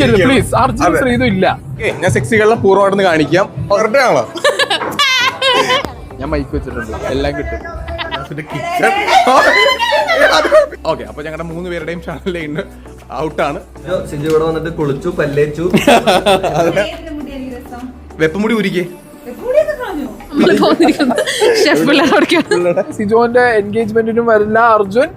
ചോദിക്കരുത് പ്ലീസ് അർജുൻ. ശ്രീതു ഇല്ല. ഞാൻ സെക്സികളെ പൂർണമായിട്ടൊന്ന് കാണിക്കാം. അവരുടെ ആണോ? ഞാൻ മൈക്ക് വെച്ചിട്ടുണ്ട്. എല്ലാം കിട്ടും. ഓക്കെ അപ്പൊ ഞങ്ങളുടെ മൂന്ന് പേരുടെയും ചാനലിൽ ഇന്ന് ഔട്ടാണ് സിജു ഇവിടെ വന്നിട്ട് കുളിച്ചു പല്ലേച്ചു. വെപ്പമുടി ഉരിക്കേ സിജോന്റെ എൻഗേജ്മെന്റിനും വരില്ല. അർജുൻ.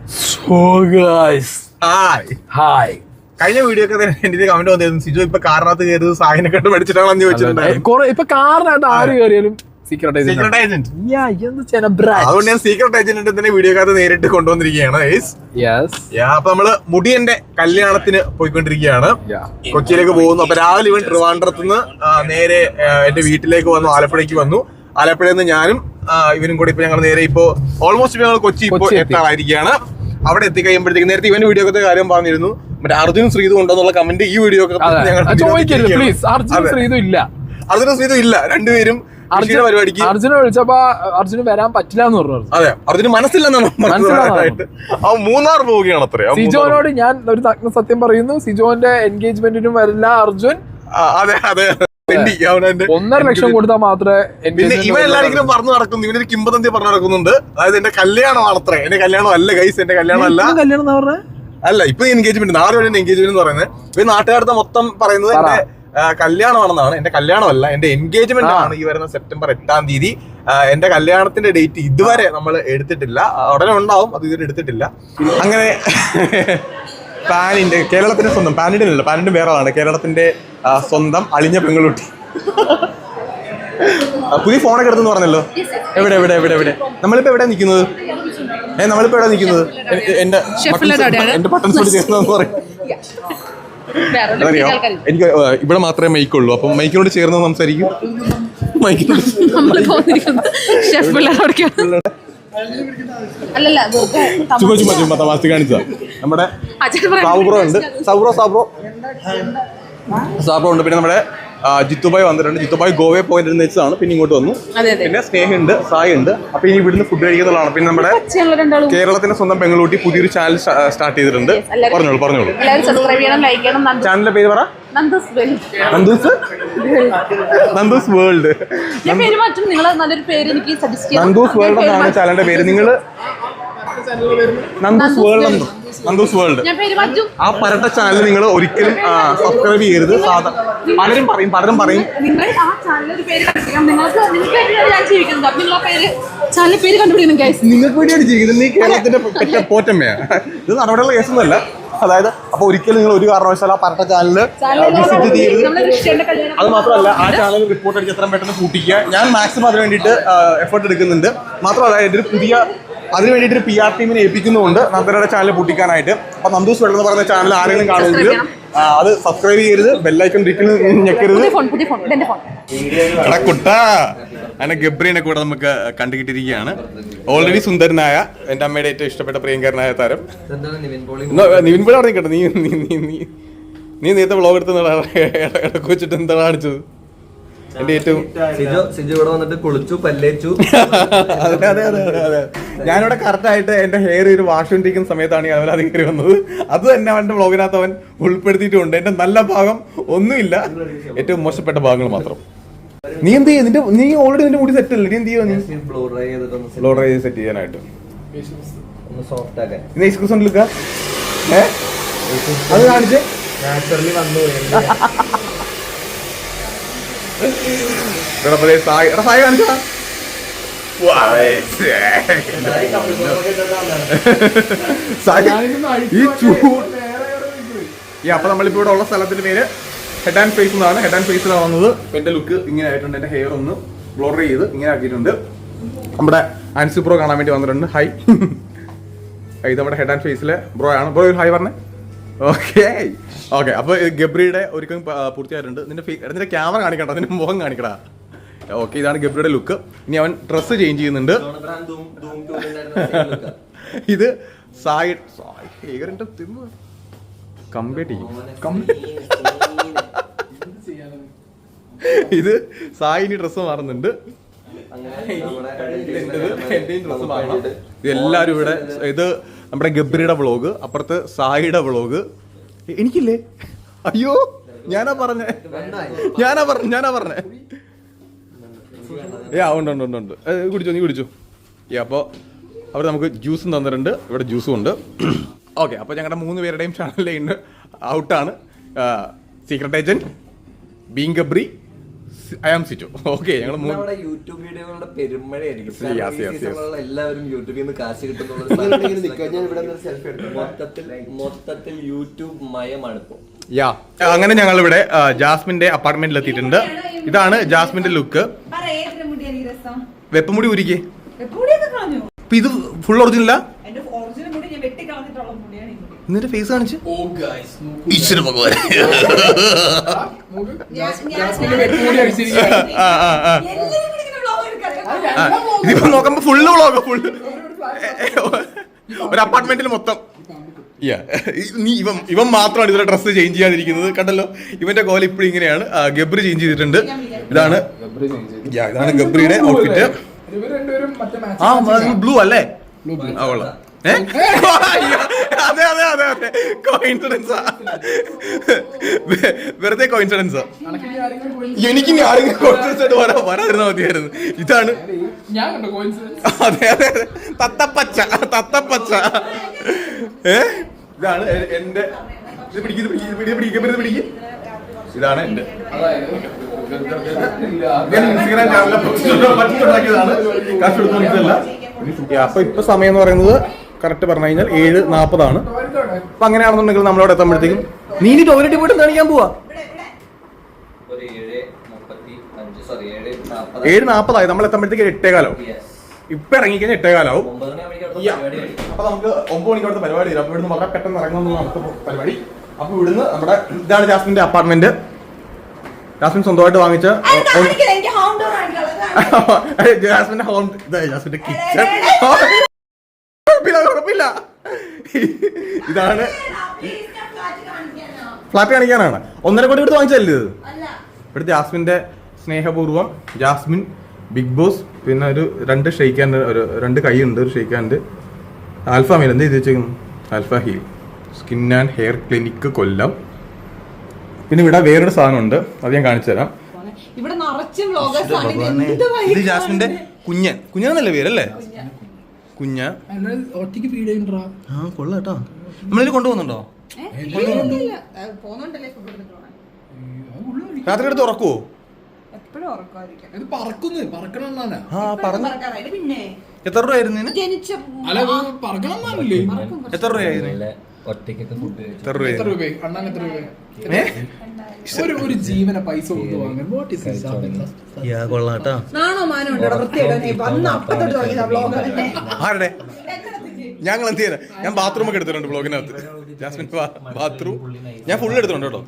ഹായ് ഹായ് കഴിഞ്ഞ വീഡിയോ ഒക്കെ എന്റെ കമന്റ് വന്നിരുന്നു. സിജു ഇപ്പൊ കാറിനകത്ത് കയറി സാഹിനെ കണ്ട് പഠിച്ചിട്ടാണെന്ന് ചോദിച്ചിട്ടുണ്ടായിരുന്നു. ഇപ്പൊ കാറിനകത്ത് ആര് കയറിയാലും സീക്രട്ട് ഏജന്റ് അതുകൊണ്ട് ഞാൻ സീക്രട്ട് ഏജന്റിന്റെ തന്നെ വീഡിയോക്കകത്ത് നേരിട്ട് കൊണ്ടുവന്നിരിക്കുകയാണ് അപ്പൊ നമ്മൾ മുടിയന്റെ കല്യാണത്തിന് പോയിക്കൊണ്ടിരിക്കുകയാണ്. കൊച്ചിയിലേക്ക് പോകുന്നു. അപ്പൊ രാവിലെ ഇവൻ ട്രിവാൻഡ്രത്ത് നിന്ന് നേരെ എന്റെ വീട്ടിലേക്ക് വന്നു ആലപ്പുഴയ്ക്ക് വന്നു. ആലപ്പുഴയിൽ നിന്ന് ഞാനും ഇവനും കൂടി ഇപ്പൊ ഞങ്ങൾ നേരെ ഇപ്പോ ഓൾമോസ്റ്റ് ഞങ്ങൾ കൊച്ചി ഇപ്പോ. എത്താറായിരിക്കുകയാണ്. അവിടെ എത്തിക്കഴിയുമ്പോഴത്തേക്ക് നേരത്തെ ഇവന്റെ വീഡിയോ കാര്യം പറഞ്ഞിരുന്നു. മറ്റേ അർജുനും ശ്രീതു ഉണ്ടോന്നുള്ള കമന്റ് ഈ വീഡിയോ ചോദിക്കരുത് പ്ലീസ് അർജുൻ. ശ്രീതു ഇല്ല. അർജുനും ശ്രീതു ഇല്ല. രണ്ടുപേരും അർജുന പരിപാടിക്ക് അർജുന വിളിച്ചപ്പോ അർജുന് വരാൻ പറ്റില്ല എന്ന് പറഞ്ഞു. അതെ. അർജുന് മനസ്സില്ലെന്നാണ് പറഞ്ഞത്. അവൻ മൂന്നാർ പോവുകയാണ് അത്ര. സിജോനോട് ഞാൻ ഒരു നഗ്ന സത്യം പറയുന്നു. സിജോന്റെ എൻഗേജ്മെന്റിനും വരില്ല അർജുൻ. അതെ അതെ. ഒന്നര ലക്ഷം കൊടുത്താൽ മാത്രമേ പിന്നെ വരുള്ളൂ. എല്ലാവരും പറഞ്ഞു നടക്കുന്നു. ഇവനൊരു കിംബദന്തി പറഞ്ഞു നടക്കുന്നുണ്ട്. അതായത് എന്റെ കല്യാണം അത്രേ എന്റെ കല്യാണം അല്ല ഗൈസ്. എന്റെ കല്യാണം അല്ല കല്യാണം അല്ല ഇപ്പൊ എൻഗേജ്മെന്റ് നാളെ വരെ എൻഗേജ്മെന്റ് എന്ന് പറയുന്നത് ഇപ്പൊ നാട്ടുകാരുടെ മൊത്തം പറയുന്നത് എന്റെ കല്യാണമാണെന്നാണ്. എന്റെ കല്യാണമല്ല എന്റെ എൻഗേജ്മെന്റ് ആണ് ഈ വരുന്ന സെപ്റ്റംബർ എട്ടാം തീയതി. എന്റെ കല്യാണത്തിന്റെ ഡേറ്റ് ഇതുവരെ നമ്മൾ എടുത്തിട്ടില്ല. ഉടനെ ഉണ്ടാവും അത് ഇതുവരെ എടുത്തിട്ടില്ല. അങ്ങനെ പാനിന്റെ കേരളത്തിന്റെ സ്വന്തം പാനിന്റെ അല്ല പാനിന്റെ വേറെ ആളാണ് കേരളത്തിന്റെ സ്വന്തം അളിഞ്ഞ പെങ്ങളുട്ടി പുതിയ ഫോണൊക്കെ എടുത്തെന്ന് പറഞ്ഞല്ലോ. എവിടെ എവിടെ എവിടെ എവിടെ? നമ്മളിപ്പോ എവിടെ നിൽക്കുന്നത്? ഏ നമ്മളിപ്പോ എവിടെ നിൽക്കുന്നത്? എന്റെ. എന്റെ ബട്ടൺസ് കൂടി പറയും. എനിക്ക് ഇവിടെ മാത്രമേ മൈക്കുള്ളൂ അപ്പം മൈക്കിനോട് ചേർന്ന് സംസാരിക്കും. മൈക്കിനോട് ചുമ്മാ ചുമ്മാ നമ്മുടെ അച്ഛൻ ഉണ്ട്. സാബ്രോ സാബ്രോ. സാബ്രോ ഉണ്ട്. പിന്നെ നമ്മുടെ ജിത്തുബായ് വന്നിട്ടുണ്ട്. ജിത്തുബായ് ഗോവയെ പോയിട്ടുണ്ട് വെച്ചതാണ് പിന്നെ ഇങ്ങോട്ട് വന്നു. പിന്നെ സ്നേഹമുണ്ട് സായി ഉണ്ട് അപ്പൊ ഇനി ഇവിടുന്ന് ഫുഡ് കഴിക്കുന്നതാണ്. പിന്നെ നമ്മുടെ കേരളത്തിന്റെ സ്വന്തം പെങ്ങളൂട്ടി പുതിയൊരു ചാനൽ സ്റ്റാർട്ട് ചെയ്തിട്ടുണ്ട്. പറഞ്ഞോളൂ പറഞ്ഞോളൂ. ചാനലിന്റെ പേര് പറ. Nandus world. Nandus? World. Nandus world എന്നാണ് ചാനലിന്റെ പേര്. നിങ്ങൾ നന്ദൂസ് വേൾഡ് നന്ദു നന്ദൂസ്. വേൾഡ്. ഞാൻ പേര് മാറ്റും ആ പരട്ട ചാനൽ നിങ്ങൾ ഒരിക്കലും സബ്സ്ക്രൈബ് ചെയ്യരുത്. സാധാ പലരും പറയും പലരും പറയും. നിങ്ങൾക്ക് നിങ്ങൾക്ക് വേണ്ടിയാണ് ഞാൻ ജീവിക്കുന്നത്. നീ കേരളത്തിന്റെ പെറ്റ പോറ്റമ്മയാ. ഇത് നടപടിയുള്ള കേസൊന്നുമല്ല. അതായത് അപ്പൊ ഒരിക്കലും നിങ്ങൾ ഒരു കാരണവശാലും ആ പരട്ട ചാനൽ വിസിറ്റ് ചെയ്യരുത്. അത് മാത്രമല്ല ആ ചാനൽ റിപ്പോർട്ട് അടിച്ച് എത്രയും പെട്ടെന്ന് കൂട്ടിക്കുക ഞാൻ മാക്സിമം അതിന് വേണ്ടിയിട്ട് എഫേർട്ട് എടുക്കുന്നുണ്ട്. മാത്രമല്ല ഒരു പുതിയ അതിന് വേണ്ടിയിട്ട് ഒരു പി ആർ ടീമിനെ ഏൽപ്പിക്കുന്നുണ്ട് നന്ദനയുടെ ചാനൽ പൊട്ടിക്കാനായിട്ട്. അപ്പൊ നന്ദൂസ് വെള്ളം എന്ന് പറയുന്ന ചാനൽ ആരെങ്കിലും കാണുമെങ്കിൽ അത് സബ്സ്ക്രൈബ് ചെയ്യരുത്. ബെല്ലൈക്കൺ ഞെക്കരുത്. എടാ കുട്ടാ അങ്ങനെ ഗബ്രീനെ കൂടെ നമുക്ക് കണ്ടുകിട്ടിരിക്കുകയാണ് ഓൾറെഡി സുന്ദരനായ എന്റെ അമ്മയുടെ ഏറ്റവും ഇഷ്ടപ്പെട്ട പ്രിയങ്കരനായ താരം. നിവിൻ പോളി നിൽക്കട്ടെ നീ നീ നീ നീ നീ നേരത്തെ വ്ളോഗ് എടുത്ത് ഇടയ്ക്ക് വെച്ചിട്ട് എന്താ കാണിച്ചത്? എന്റെ ഏറ്റവും സിജു സിജു ഇവിടെ വന്നിട്ട് കുളിച്ചു പല്ലേച്ചു. അതെ അതെ അതെ അതെ അതെ. ഞാനിവിടെ കറക്റ്റ് ആയിട്ട് എന്റെ ഹെയർ ഒരു വാഷ് കൊണ്ടിരിക്കുന്ന സമയത്താണ് ഞാൻ അവൻ കയറി വന്നത്. അത് തന്നെ അവന്റെ വ്ളോഗിനകത്ത് അവൻ ഉൾപ്പെടുത്തിയിട്ടുണ്ട്. എന്റെ നല്ല ഭാഗം ഒന്നുമില്ല. ഏറ്റവും മോശപ്പെട്ട ഭാഗങ്ങൾ മാത്രം. നീ എന്ത് ചെയ്യും? നിന്റെ നീ ഓൾറെഡി നിന്റെ മുടി സെറ്റ് അല്ലേ? നീ എന്ത് ചെയ്യോ നീ? ബ്ലോ ഡ്രൈ സെറ്റ് ചെയ്യാനായിട്ട്. ഒന്ന് സോഫ്റ്റ് ആക്കാൻ ഇന്ന് എക്സ്ക്യൂസ് ഉണ്ട് ഏ? അത് കാണിച്ചേ. നാച്ചുറലി വന്നു ദേ സായി എടാ സായി കാണിച്ചാ? ഈ ചൂട് ഈ അപ്പൊ നമ്മളിപ്പോ ഇവിടെ ഉള്ള സ്ഥലത്തിന്റെ പേര് ഹെഡ് ആൻഡ് ഫേസ് എന്നാണ് ഹെഡ് ആൻഡ് ഫേസിലാണ് വന്നത്. എന്റെ ലുക്ക് ഇങ്ങനെ ആയിട്ടുണ്ട്. എന്റെ ഹെയർ ഒന്ന് ബ്ലോർ ചെയ്ത് ഇങ്ങനെ ആക്കിയിട്ടുണ്ട്. നമ്മുടെ ആൻസി ബ്രോ കാണാൻ വേണ്ടി വന്നിട്ടുണ്ട്. ഹൈ ഇത് നമ്മുടെ ഹെഡ് ആൻഡ് ഫേസിലെ ബ്രോ ആണ്. ബ്രോ ഒരു ഹായ് പറഞ്ഞേ. ഓക്കെ ഓക്കെ അപ്പൊ ഗബ്രിയുടെ ഒരുക്കം പൂർത്തിയായിട്ടുണ്ട്. നിന്റെ ഫീ നിന്റെ ക്യാമറ കാണിക്കണ്ട നിന്റെ മുഖം കാണിക്കടാ. ഓക്കെ ഇതാണ് ഗബ്രിയുടെ ലുക്ക് ഇനി അവൻ ഡ്രസ്സ് ചേഞ്ച് ചെയ്യുന്നുണ്ട്. ഇത് സായി സായി ഹേഗറിന്റെ തിന്ന് കംപ്ലീറ്റ് ചെയ്യും. ഇത് സായിനി ഡ്രസ്സ് മാറുന്നുണ്ട്. എല്ലാവരും ഇവിടെ ഇത് നമ്മുടെ ഗബ്രിയുടെ വ്ളോഗ് അപ്പുറത്ത് സായിയുടെ വ്ളോഗ് എനിക്കില്ലേ? അയ്യോ ഞാനാ പറഞ്ഞേ. ഞാനാ പറഞ്ഞ ഞാനാ പറഞ്ഞേ. ഏ ഉണ്ട് ഉണ്ട് ഉണ്ട് ഉണ്ട്. കുടിച്ചോ നീ കുടിച്ചു. ഏ അപ്പോൾ അവർ നമുക്ക് ജ്യൂസും തന്നിട്ടുണ്ട്. ഇവിടെ ജ്യൂസും ഉണ്ട്. ഓക്കെ അപ്പോൾ ഞങ്ങളുടെ മൂന്ന് പേരുടെയും ചാനലിൽ ഇന്ന് ഔട്ടാണ് secret agent being Gabri I am situ okay ഞങ്ങൾ നമ്മുടെ യൂട്യൂബ് വീഡിയോകളുടെ പെരുമഴയായിരിക്കും. എല്ലാവരും യൂട്യൂബിൽ നിന്ന് കാശ് കിട്ടുന്നുള്ള മൊത്തത്തിൽ മൊത്തത്തിൽ യൂട്യൂബ് മയമാണ് ഇപ്പോൾ യാ അങ്ങനെ ഞങ്ങൾ ഇവിടെ ജാസ്മിന്റെ അപ്പാർട്ട്മെന്റിൽ എത്തിയിട്ടുണ്ട്. ഇതാണ് ജാസ്മിന്റെ ലുക്ക് വെപ്പമുടി ഉരുക്കി അപ്പൊ ഇത് ഫുൾ ഒറിജിനലാ എന്നിട്ട് ഫേസ് കാണിച്ചു. ഗൈസ് ഈശ്വര ഭഗവാൻ ഇതിപ്പോ നോക്കുമ്പോ ഫുള്ള് വ്ളോഗ് ഫുള്ള് ഒരു അപ്പാർട്ട്മെന്റിൽ മൊത്തം. നീ ഇവൻ ഇവൻ മാത്രമാണ് ഇതിലെ ഡ്രസ്സ് ചേഞ്ച് ചെയ്യാതിരിക്കുന്നത്. കണ്ടല്ലോ? ഇവന്റെ കോല ഇപ്പോഴും ഇങ്ങനെയാണ്. ഗബ്രി ചേഞ്ച് ചെയ്തിട്ടുണ്ട്. ഇതാണ്. ഇതാണ് ഗബ്രിയുടെ ഔട്ട്ഫിറ്റ് ആ ബ്ലൂ അല്ലേ? ആ കൊള്ളാം. അതെ അതെ അതെ അതെ. കോയിൻസിഡൻസാ വെറുതെ കോയിൻസിഡൻസാ എനിക്ക് ആരെങ്കിലും കോയിൻസിഡൻസ് ആയിട്ട് വരാ വരാതിരുന്നാ മതിയായിരുന്നു. ഇതാണ്. ഞാൻ കണ്ടോ കോയിൻസിഡൻസ് അതെ അതെ അതെ. തത്തപ്പച്ച തത്തപ്പച്ച. ഏ? ഇതാണ് എന്റെ ഇത് പിടിക്കും പിടിക്കും പിടിക്കും പിടിക്ക്, പിടിക്ക്, ഇത് പിടിക്ക്. ഇതാണ് എന്റെ. ഇൻസ്റ്റഗ്രാം ചാനലിലെ കാശ് കൊടുത്ത് മനസ്സിലല്ല അപ്പൊ ഇപ്പൊ സമയം എന്ന് പറയുന്നത് കറക്റ്റ് പറഞ്ഞു കഴിഞ്ഞാൽ ഏഴ് നാൽപ്പതാണ് അപ്പൊ അങ്ങനെയാണെന്നുണ്ടെങ്കിൽ നമ്മളവിടെ എത്തുമ്പോഴത്തേക്കും നീ ഇനി ടോയ്ലറ്റിൽ പോയിട്ട് കാണിക്കാൻ പോവാ. ഏഴ് നാൽപ്പതായി നമ്മൾ എത്തുമ്പോഴത്തേക്ക് എട്ടേകാലോ. ഇപ്പൊ ഇറങ്ങിക്കഴിഞ്ഞാൽ എട്ടേകാലാവും. അപ്പൊ നമുക്ക് ഒമ്പത് മണിക്ക് അവിടുത്തെ പരിപാടി തരാം അപ്പൊ ഇവിടുന്ന് വളരെ പെട്ടെന്ന് ഇറങ്ങുന്ന അടുത്ത പരിപാടി. അപ്പൊ ഇവിടുന്ന് നമ്മുടെ ഇതാണ് ജാസ്മിന്റെ അപ്പാർട്ട്മെന്റ് ജാസ്മിൻ സ്വന്തമായിട്ട് വാങ്ങിച്ച. ജാസ്മിന്റെ ഹോം ഇതായി ജാസ്മിന്റെ കിച്ചൺ കുഴപ്പമില്ല കുഴപ്പമില്ല. ഇതാണ് ഫ്ലാറ്റ് കാണിക്കാനാണ്. ഒന്നര കോടി എടുത്ത് വാങ്ങിച്ചല്ലേ ഇത്? അല്ല. ഇവിടെ ജാസ്മിന്റെ സ്നേഹപൂർവം ജാസ്മിൻ ബിഗ് ബോസ് പിന്നെ ഒരു രണ്ട് ഷെയ്ക്കാന്റെ ഒരു രണ്ട് കൈ ഉണ്ട് ഒരു ഷെയ്ക്കാന്റെ ആൽഫ മീൽ എന്ത് ചെയ്തു വെച്ചേക്കുന്നു alpha heal. Skin and hair clinic Kollam. പിന്നെ ഇവിടെ വേറൊരു സാധനമുണ്ട് അത് ഞാൻ കാണിച്ചു തരാം. ഇവിടെ നിറച്ച് വ്ളോഗേഴ്സ് ആണ് ഇത് എന്ത് ഇത് വൈകാണ് ജാസ്മിന്റെ കുഞ്ഞൻ കുഞ്ഞനെന്നല്ലേ പേരല്ലേ? കുഞ്ഞ. ഒറ്റയ്ക്ക് ഫീഡ് ചെയ്യണ്ടാ ആ കൊള്ളാം കേട്ടോ. നമ്മളിത് കൊണ്ടുപോകുന്നുണ്ടോ. രാത്രി എടുത്ത് ഉറക്കുവോ? എത്ര രൂപ ആയിരുന്നു എത്ര രൂപയായിരുന്നു? ഒറ്റയ്ക്കൊക്കെ ഫുഡ് കഴിച്ചു എത്ര എത്ര രൂപ രൂപ അണ്ണാൻ എത്ര രൂപ ഒരു ഒരു ജീവനെ പൈസ കൊണ്ട് വാങ്ങാൻ. വാട്ട് ഇസ് നാണോ മാനോ ആരുടെ? ഞങ്ങൾ എന്ത് ചെയ്യാൻ ഞാൻ ബാത്റൂം ഒക്കെ എടുത്തിട്ടുണ്ട് ബ്ലോഗിനകത്ത് ജാസ്മിൻ ബാത്റൂം ഞാൻ ഫുൾ എടുത്തിട്ടുണ്ട് കേട്ടോ.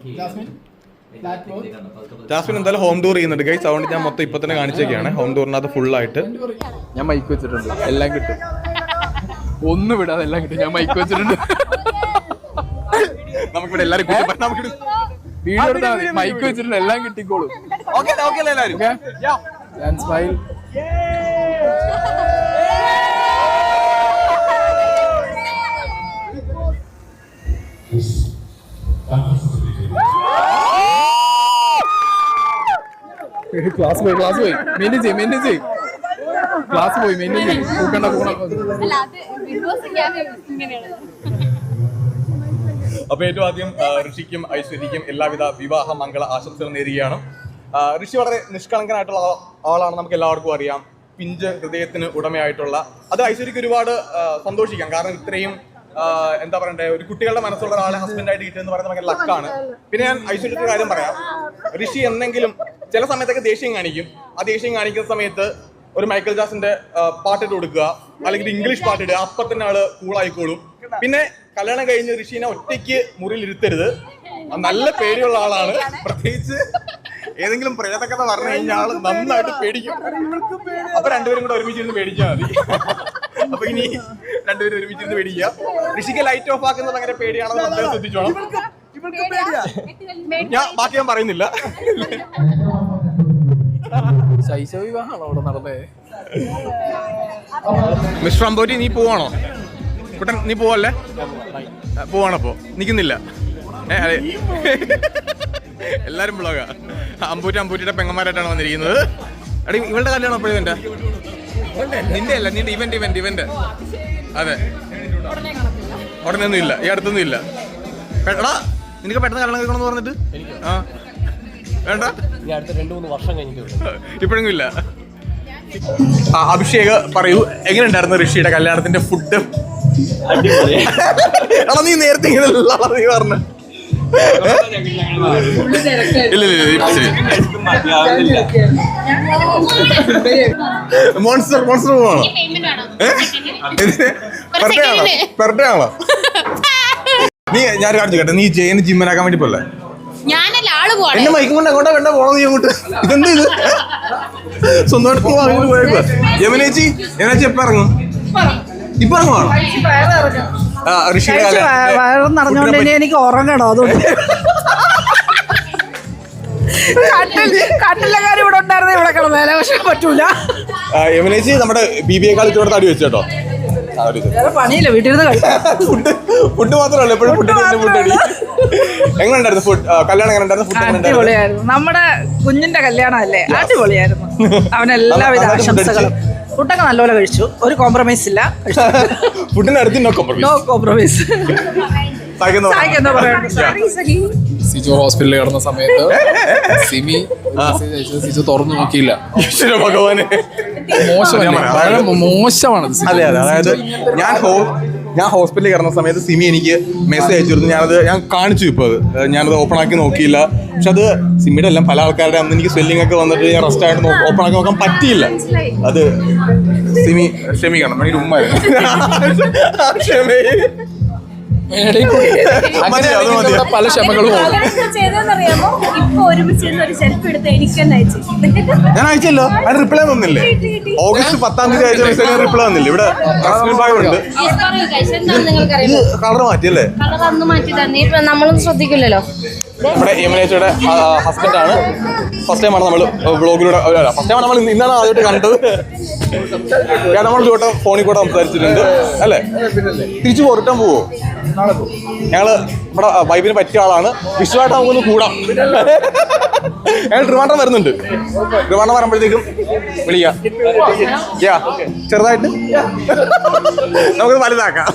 ജാസ്മിൻ? എന്തായാലും ഹോം ടൂർ ചെയ്യുന്നുണ്ട്. ഗൈസ് അതുകൊണ്ട് ഞാൻ മൊത്തം ഇപ്പൊ തന്നെ കാണിച്ചേക്കാണ്. ഹോം ടൂറിനകത്ത് ഫുൾ ആയിട്ട്. ഞാൻ മൈക്ക് വെച്ചിട്ടുണ്ട്. എല്ലാം കിട്ടും. ഒന്നും വിടാതെ എല്ലാം കിട്ടും. ഞാൻ മൈക്ക് വെച്ചിട്ടുണ്ട്. നമുക്കിവിടെ എല്ലാരും നമുക്ക് വീഡിയോ എടുത്താൽ മതി. മൈക്ക് വെച്ചിട്ടുണ്ട് എല്ലാം കിട്ടിക്കോളും. ഓക്കെ ഓക്കെ എല്ലാരും. ഞാൻ സ്മൈൽ ക്ലാസ് പോയി ക്ലാസ് പോയി. മെയിൻ ചെയ്യും മെയിൻ ചെയ്യും. ക്ലാസ് പോയി മെയിൻ ചെയ്യും. കൂക്കണ്ട കൂക്കണം അപ്പൊ ഏറ്റവും ആദ്യം ഋഷിക്കും ഐശ്വര്യക്കും എല്ലാവിധ വിവാഹ മംഗള ആശംസകൾ നേരുകയാണ്. ഋഷി വളരെ നിഷ്കളങ്കനായിട്ടുള്ള ആളാണ് നമുക്ക് എല്ലാവർക്കും അറിയാം. പിഞ്ച് ഹൃദയത്തിന് ഉടമയായിട്ടുള്ള. അത് ഐശ്വര്യക്ക് ഒരുപാട് സന്തോഷിക്കാം. കാരണം ഇത്രയും എന്താ പറയണ്ടേ ഒരു കുട്ടികളുടെ മനസ്സുള്ള ഒരാളെ ഹസ്ബൻഡായിട്ട് കിട്ടുക എന്ന് പറയുന്നത് ഭയങ്കര ലക്കാണ് പിന്നെ ഞാൻ ഐശ്വര്യത്തിന്റെ കാര്യം പറയാം. ഋഷി എന്നെങ്കിലും ചില സമയത്തൊക്കെ ദേഷ്യം കാണിക്കും. ആ ദേഷ്യം കാണിക്കുന്ന സമയത്ത് ഒരു മൈക്കൽ ജാസിന്റെ പാട്ടിട്ട് കൊടുക്കുക. അല്ലെങ്കിൽ ഇംഗ്ലീഷ് പാട്ടിടുക. അപ്പൊ തന്നെ ആൾ കൂളായിക്കോളും പിന്നെ കല്യാണം കഴിഞ്ഞ ഋഷീനെ ഒറ്റയ്ക്ക് മുറിയിൽ ഇരുത്തരുത് ആ നല്ല പേടിയുള്ള ആളാണ്. പ്രത്യേകിച്ച് ഏതെങ്കിലും പ്രേതകഥ പറഞ്ഞു കഴിഞ്ഞാൽ ആൾ നന്നായിട്ട് പേടിക്കും. അപ്പൊ രണ്ടുപേരും കൂടെ ഒരുമിച്ചിരുന്ന് പേടിച്ചാൽ മതി. അപ്പൊ ഇനി രണ്ടുപേരും ഒരുമിച്ചിരുന്ന് പേടിക്കുക. ഋഷിക്ക് ലൈറ്റ് ഓഫ് ആക്കുന്നത് അങ്ങനെ പേടിയാണെന്ന് നമ്മൾ ശ്രദ്ധിച്ചോണം ഞാൻ ബാക്കി ഞാൻ പറയുന്നില്ല. ശൈശവ വിവാഹമാണോ അവിടെ നടന്നേ? മിസ്റ്റർ അമ്പോറ്റി നീ പോവാണോ? കുട്ടൻ നീ പോവല്ലേ? പോവാണപ്പോ നിക്കുന്നില്ല. ഏ, അതെ. എല്ലാരും ബ്ലോഗാ അമ്പൂറ്റി അമ്പൂറ്റിയുടെ പെങ്ങന്മാരായിട്ടാണ് വന്നിരിക്കുന്നത്. എടി ഇവളുടെ കല്യാണം അപ്പോഴും എന്റെ നിന്റെ അല്ല നിന്റെ ഇവന്റ് ഇവന്റ് ഇവന്റ് അതെ. ഉടനെ ഒന്നും ഇല്ല ഈ അടുത്തൊന്നും ഇല്ല. എടാ നിനക്ക് പെട്ടെന്ന് കല്യാണം കഴിക്കണമെന്ന് പറഞ്ഞിട്ട്? ആ. വേണ്ട. ഇപ്പോഴെങ്കിലും ഇല്ല. ആ, അഭിഷേക് പറയൂ എങ്ങനെയുണ്ടായിരുന്നു ഋഷിയുടെ കല്യാണത്തിന്റെ ഫുഡ് എടാ നീ നേരത്തെ ഇങ്ങനെ നീ പറഞ്ഞു. ഇല്ല ഇല്ല ഇല്ല പെർ മോൺസ്റ്റർ ആണോ? പെർ ഡേ ആണോ നീ ഞാൻ കാണിച്ചു കേട്ടെ നീ ജയന് ജിമ്മനാക്കാൻ വേണ്ടി പോലെ ഞാനല്ല ആൾ പോണേ എന്നെ മൈക്കും കൊണ്ട് അങ്ങോട്ടാ വേണ്ട പോണോ നീ അങ്ങോട്ട്? ഇതെന്ത് ഇത്? സ്വന്തമായിട്ട് പോവാ അങ്ങോട്ട് പോയേക്കുവാ. യമനേച്ചി യമനേച്ചി എപ്പോ ഇറങ്ങും? ഇപ്പൊ ഇറങ്ങുവാണോ? കല്യാണം വയറും നിറഞ്ഞോണ്ട് ഇനി എനിക്ക് ഉറങ്ങണോ അതുകൊണ്ട്. കട്ടിൽ കട്ടിലക്കാർ ഇവിടെ ഉണ്ടായിരുന്നു ഇവിടെ കിടന്നേനെ പക്ഷെ പറ്റൂല. നമ്മുടെ ബി ബി എക്കാൾ ഇച്ചിരി തടി വെച്ചു കേട്ടോ. പണിയില്ല വീട്ടിൽ ഫുഡ് ഫുഡ് മാത്രമല്ല എപ്പോഴും ഫുഡ് ഫുഡ് അടി എങ്ങനെ ഉണ്ടായിരുന്നു ഫുഡ് കല്യാണം എങ്ങനെ ഉണ്ടായിരുന്നു ഫുഡ് അടിപൊളിയായിരുന്നു. നമ്മുടെ കുഞ്ഞിന്റെ കല്യാണം അല്ലേ അടിപൊളിയായിരുന്നു. അവനെല്ലാവിധ ആശംസകളും. ഫുഡൊക്കെ നല്ലപോലെ കഴിച്ചു. ഒരു കോംപ്രമൈസ് ഇല്ല. ഫുഡിന്റെ അടുത്ത് no compromise no compromise Siju ഹോസ്പിറ്റലിൽ കിടന്ന സമയത്ത് സിമി സിജു തുറന്നു നോക്കിയില്ല. ഭഗവാനെ. മോശമാണ് സിജു. അതെ അതെ അതായത് ഞാൻ ഹോ ഞാൻ ഹോസ്പിറ്റലിൽ കിടന്ന സമയത്ത് സിമി എനിക്ക് മെസ്സേജ് അയച്ചിരുന്നു. ഞാനത് ഞാൻ കാണിച്ചു ഇപ്പോൾ അത്. ഞാനത് ഓപ്പൺ ആക്കി നോക്കിയില്ല. പക്ഷെ അത് സിമിയുടെ എല്ലാം പല ആൾക്കാരുടെ അന്ന് എനിക്ക് സ്വെല്ലിംഗ് ഒക്കെ വന്നിട്ട് ഞാൻ റെസ്റ്റ് ആയിട്ട് ഓപ്പൺ ആക്കി നോക്കാൻ പറ്റിയില്ല. അത് സിമി ക്ഷമിക്കണം എനിക്ക് ഉമ്മായിരുന്നു ക്ഷമി കൂടി. പല ക്ഷമകളും ഉണ്ട്. ചെയ്തെന്നറിയാമോ ഇപ്പൊ ഒരുമിച്ച് ഇരുന്ന് ഒരു സെൽഫി എടുത്ത് എനിക്ക് തന്നെ അയച്ചു. ഞാൻ അയച്ചല്ലോ. അതിന് റിപ്ലൈ വന്നില്ലേ? ഓഗസ്റ്റ് പത്താം തീയതി അയച്ച മെസ്സേജ് റിപ്ലൈ വന്നില്ല? ഇവിടെ ഉണ്ട്. ഇത് കളർ മാറ്റിയല്ലേ? കളർ അന്ന് മാറ്റി തന്നെ. ഇപ്പൊ നമ്മളൊന്നും ശ്രദ്ധിക്കില്ലല്ലോ. നമ്മുടെ യമനേച്ചയുടെ ഹസ്ബൻഡ് ആണ്. ഫസ്റ്റ് ടൈമാണ് നമ്മൾ വ്ളോഗിലൂടെ ഫസ്റ്റ് ടൈമാണ് നമ്മൾ ഇന്നാണ് ആദ്യമായിട്ട് കണ്ടത്. ഞാൻ നമ്മൾ ചോട്ടം ഫോണിൽ കൂടെ സംസാരിച്ചിട്ടുണ്ട് അല്ലേ? തിരിച്ചു പോരട്ടാൻ പോവോ? ഞങ്ങൾ ഇവിടെ വൈബിന് പറ്റിയ ആളാണ്. വിശ്വമായിട്ട് നമുക്കൊന്ന് കൂടാം. ഞങ്ങൾ ട്രിവാൻഡ്രം വരുന്നുണ്ട്. ട്രിവാൻഡ്രം വരുമ്പോഴത്തേക്കും വിളിക്കാം യാ ചെറുതായിട്ട്. നമുക്ക് വലുതാക്കാം.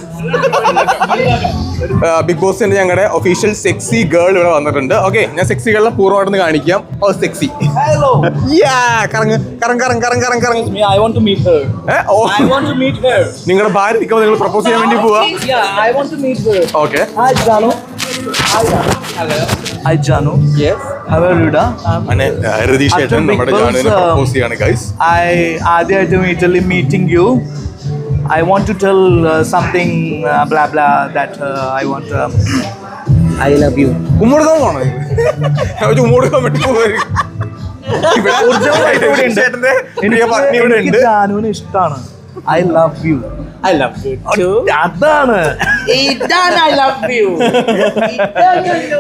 ബിഗ് ബോസിന്റെ ഞങ്ങളുടെ ഒഫീഷ്യൽ സെക്സി ഗേൾ ഇവിടെ വന്നിട്ടുണ്ട്. ഓക്കെ ഞാൻ സെക്സി ഗേളിനെ പൂർണമായിട്ടൊന്ന് കാണിക്കാം. ഓ സെക്സി യാ കറങ്ങ് കറങ്ങ് കറങ്ങ് കറങ്ങ് കറങ്ങ് കറങ്ങ്. I want to meet her. നിങ്ങളുടെ ഭാര്യ നിൽക്കുമ്പോൾ നിങ്ങൾ പ്രപ്പോസ് ചെയ്യാൻ വേണ്ടി പോവാ. Okay Hi, hello hi Janu Hi, ആദ്യമായിട്ട് meeting you I want to tell something I want. Um, I love you. ഉമ്മൊടുക്കാൻ പോണോ വേണ്ടി ഇവിടെ ഉണ്ട്. ചേട്ടന്റെ പ്രിയ പത്നി ഇവിടെ ഉണ്ട് ജാനുവിനെ ഇഷ്ടമാണ് I love you I love you അതാണ്. ഇതാണ് ഐ ലവ് യു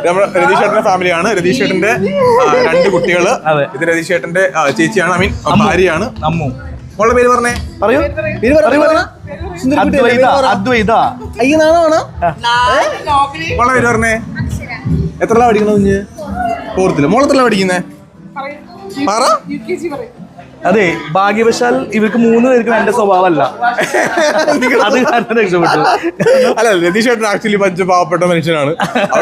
നമ്മുടെ രതീഷ് ചേട്ടന്റെ ഫാമിലിയാണ്. രതീഷ് ചേട്ടന്റെ രണ്ട് കുട്ടികൾ. അതെ. ഇത് രതീഷ് ചേട്ടന്റെ ചേച്ചിയാണ് ഐ മീൻ ഭാര്യയാണ്. അമ്മു. മോളുടെ പേര് പറഞ്ഞേ? പറയൂ. അദ്വൈത അദ്വൈത. മോളുടെ പേര് പറഞ്ഞേ? എത്ര പഠിക്കണ കുഞ്ഞ്? ഫോർത്തിൽ മോളെത്ര പഠിക്കുന്നേ? പറ. അതെ ഭാഗ്യവശാൽ ഇവർക്ക് മൂന്ന് പേർക്കും എന്റെ സ്വഭാവമല്ല. അത് കാരണം രക്ഷപ്പെട്ടു. അല്ല രതീഷ് ഏട്ടൻ ആക്ച്വലി പഞ്ച പാവപ്പെട്ട മനുഷ്യനാണ്.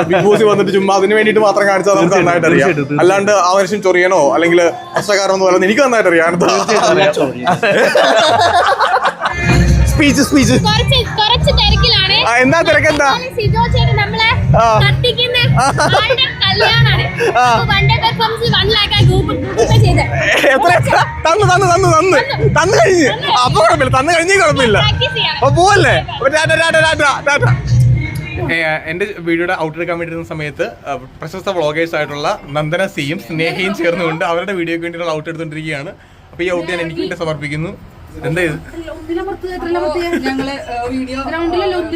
ബിഗ് ബോസിൽ വന്നിട്ട് ചുമ്മാ അതിന് വേണ്ടിട്ട് മാത്രം കാണിച്ചാൽ നമുക്ക് നന്നായിട്ട് അറിയാം. അല്ലാണ്ട് ആ മനുഷ്യൻ ചൊറിയണോ? അല്ലെങ്കിൽ പ്രശ്നക്കാരനോ പോലെ എനിക്ക് നന്നായിട്ട് അറിയാം. സ്പീച്ച് സ്പീച്ച് എന്താ തിരക്കെന്താ? എത്ര? തന്നു തന്നു തന്നു തന്നു. തന്നു. കഴിഞ്ഞ്. അപ്പൊ കുഴപ്പമില്ല. തന്നു കഴിഞ്ഞേ കുഴപ്പമില്ല. പ്രാക്ടീസ് അപ്പൊ പോവല്ലേ? അപ്പൊ ടാറ്റ, ടാറ്റ, ടാറ്റ, ടാറ്റ. ഏ, എന്റെ വീഡിയോയുടെ ഔട്ട് എടുക്കാൻ വേണ്ടിയിരുന്ന സമയത്ത് പ്രശസ്ത വ്ളോഗേഴ്സ് ആയിട്ടുള്ള നന്ദന സിയും സ്നേഹയും ചേർന്നുകൊണ്ട് അവരുടെ വീഡിയോക്ക് വേണ്ടിയിട്ടുള്ള ഔട്ട് എടുത്തുകൊണ്ടിരിക്കുകയാണ്. അപ്പൊ ഈ ഔട്ട് ഞാൻ എനിക്ക് വേണ്ടി സമർപ്പിക്കുന്നു. എന്താ ഇത്? ഞങ്ങൾ വീഡിയോ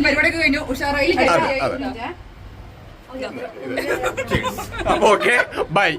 പരിപാടിയൊക്കെ കഴിഞ്ഞു. ഉഷാറായി അതെ അതെ അപ്പൊ ഓക്കെ ബൈ